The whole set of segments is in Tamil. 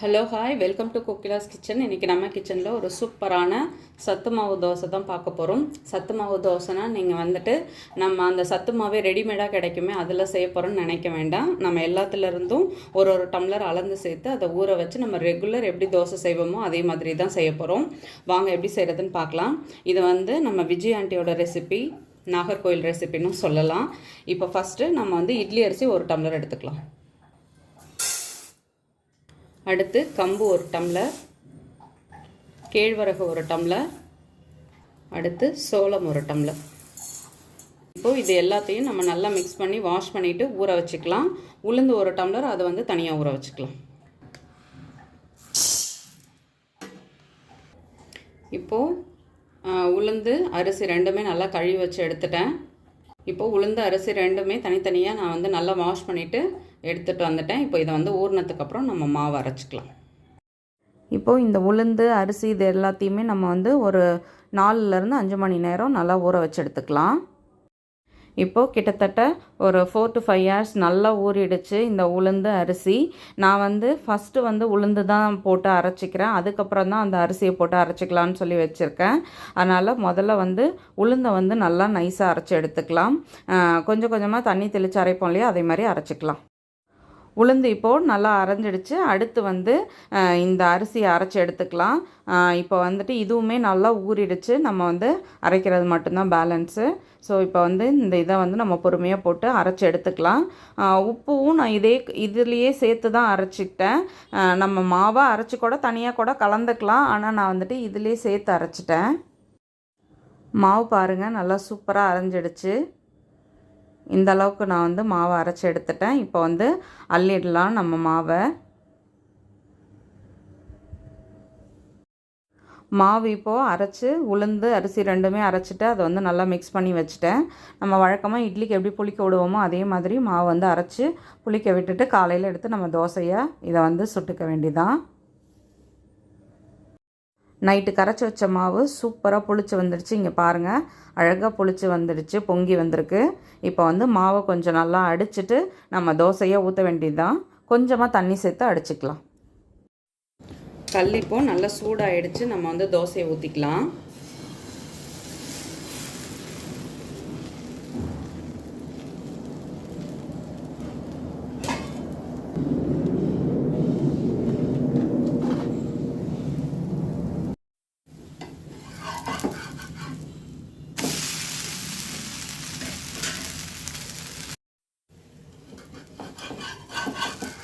ஹலோ ஹாய் வெல்கம் டு குக்கிலாஸ் கிச்சன் இன்றைக்கி நம்ம கிச்சனில் ஒரு சூப்பரான சத்து மாவு தோசை தான் பார்க்க போகிறோம் சத்து மாவு தோசைனா நீங்கள் வந்துட்டு நம்ம அந்த சத்து மாவே ரெடிமேடாக கிடைக்குமே அதில் செய்ய போகிறோம்னு நினைக்க வேண்டாம். நம்ம எல்லாத்துலேருந்தும் ஒரு ஒரு டம்ளர் அளந்து சேர்த்து அதை ஊற வச்சு நம்ம ரெகுலர் எப்படி தோசை செய்வோமோ அதே மாதிரி தான் செய்ய போகிறோம் வாங்க எப்படி செய்கிறதுன்னு பார்க்கலாம். இது வந்து நம்ம விஜய் ஆண்டியோட ரெசிபி நாகர்கோயில் ரெசிபின்னு சொல்லலாம். இப்போ ஃபஸ்ட்டு நம்ம வந்து இட்லி அரிசி ஒரு டம்ளர் எடுத்துக்கலாம். அடுத்து கம்பு ஒரு டம்ளர் கேழ்வரகு ஒரு டம்ளர் அடுத்து சோளம் ஒரு டம்ளர். இப்போது இது எல்லாத்தையும் நம்ம நல்லா மிக்ஸ் பண்ணி வாஷ் பண்ணிவிட்டு ஊற வச்சுக்கலாம். உளுந்து ஒரு டம்ளர் அதை வந்து தனியாக ஊற வச்சுக்கலாம். இப்போது உளுந்து அரிசி ரெண்டுமே நல்லா கழுவி வச்சு எடுத்துட்டேன். இப்போது உளுந்து அரிசி ரெண்டுமே தனித்தனியாக நான் வந்து நல்லா வாஷ் பண்ணிவிட்டு எடுத்துகிட்டு வந்துட்டேன். இப்போ இதை வந்து ஊறினதுக்கப்புறம் நம்ம மாவு அரைச்சிக்கலாம். இப்போது இந்த உளுந்து அரிசி இது எல்லாத்தையுமே நம்ம வந்து ஒரு நாலுலேருந்து அஞ்சு மணி நேரம் நல்லா ஊற வச்சு எடுத்துக்கலாம். இப்போது கிட்டத்தட்ட ஒரு ஃபோர் டு ஃபைவ் ஹவர்ஸ் நல்லா ஊறிடுச்சு. இந்த உளுந்து அரிசி. நான் வந்து ஃபஸ்ட்டு வந்து உளுந்து தான் போட்டு அரைச்சிக்கிறேன். அதுக்கப்புறம் தான் அந்த அரிசியை போட்டு அரைச்சிக்கலான்னு சொல்லி வச்சுருக்கேன். அதனால் முதல்ல வந்து உளுந்தை வந்து நல்லா நைஸாக அரைச்சி எடுத்துக்கலாம். கொஞ்சம் கொஞ்சமாக தண்ணி தெளித்து அரைப்போம் இல்லையா? அதே மாதிரி அரைச்சிக்கலாம். உளுந்து இப்போது நல்லா அரைஞ்சிடுச்சு. அடுத்து வந்து இந்த அரிசியை அரைச்சி எடுத்துக்கலாம். இப்போ வந்துட்டு இதுவுமே நல்லா ஊறிடுச்சு. நம்ம வந்து அரைக்கிறது மட்டும்தான் பேலன்ஸு. ஸோ இப்போ வந்து இந்த இதை வந்து நம்ம பொறுமையாக போட்டு அரைச்சி எடுத்துக்கலாம். உப்புவும் நான் இதே இதுலேயே சேர்த்து தான் அரைச்சிக்கிட்டேன். நம்ம மாவை அரைச்சி கூட தனியாக கூட கலந்துக்கலாம். ஆனால் நான் வந்துட்டு இதுலேயே சேர்த்து அரைச்சிட்டேன். மாவு பாருங்கள் நல்லா சூப்பராக அரைஞ்சிடுச்சு. இந்த அளவுக்கு நான் வந்து மாவை அரைச்சி எடுத்துட்டேன். இப்போ வந்து அள்ளிடலாம் நம்ம மாவை. மாவு இப்போது அரைச்சி உளுந்து அரிசி ரெண்டுமே அரைச்சிட்டு அதை வந்து நல்லா மிக்ஸ் பண்ணி வச்சுட்டேன். நம்ம வழக்கமாக இட்லிக்கு எப்படி புளிக்க விடுவோமோ அதே மாதிரி மாவு வந்து அரைச்சி புளிக்க விட்டுட்டு காலையில் எடுத்து நம்ம தோசையை இதை வந்து சுட்டுக்க வேண்டிதான். நைட்டு கரைச்சி வச்ச மாவு சூப்பராக புளிச்சு வந்துடுச்சு இங்கே பாருங்கள் அழகாக புளிச்சு வந்துடுச்சு பொங்கி வந்திருக்கு. இப்போ வந்து மாவை கொஞ்சம் நல்லா அடிச்சிட்டு நம்ம தோசையாக ஊற்ற வேண்டியது தான் கொஞ்சமாக தண்ணி சேர்த்து அடிச்சுக்கலாம். கல்லிப்போ நல்லா சூடாகிடுச்சு நம்ம வந்து தோசையை ஊற்றிக்கலாம்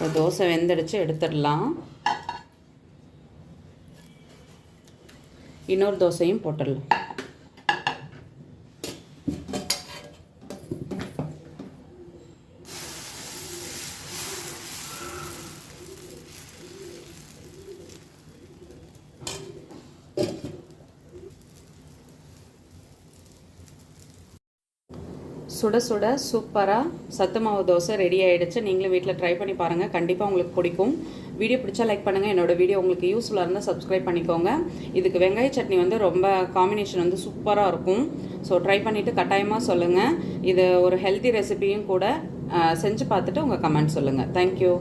இப்போ தோசை வெந்தடிச்சு எடுத்துடலாம். இன்னொரு தோசையும் போட்டுடலாம். சுட சுட சூப்பராக சத்து மாவு தோசை ரெடி ஆகிடுச்சு நீங்களும் வீட்டில் ட்ரை பண்ணி பாருங்கள் கண்டிப்பாக உங்களுக்கு பிடிக்கும். வீடியோ பிடிச்சா லைக் பண்ணுங்கள் என்னோடய வீடியோ உங்களுக்கு யூஸ்ஃபுல்லாக இருந்தால் சப்ஸ்கிரைப் பண்ணிக்கோங்க. இதுக்கு வெங்காய சட்னி வந்து ரொம்ப காம்பினேஷன் வந்து சூப்பராக இருக்கும். ஸோ ட்ரை பண்ணிவிட்டு கட்டாயமாக சொல்லுங்கள் இது ஒரு ஹெல்த்தி ரெசிபியும் கூட செஞ்சு பார்த்துட்டு உங்கள் கமெண்ட் சொல்லுங்கள் தேங்க்யூ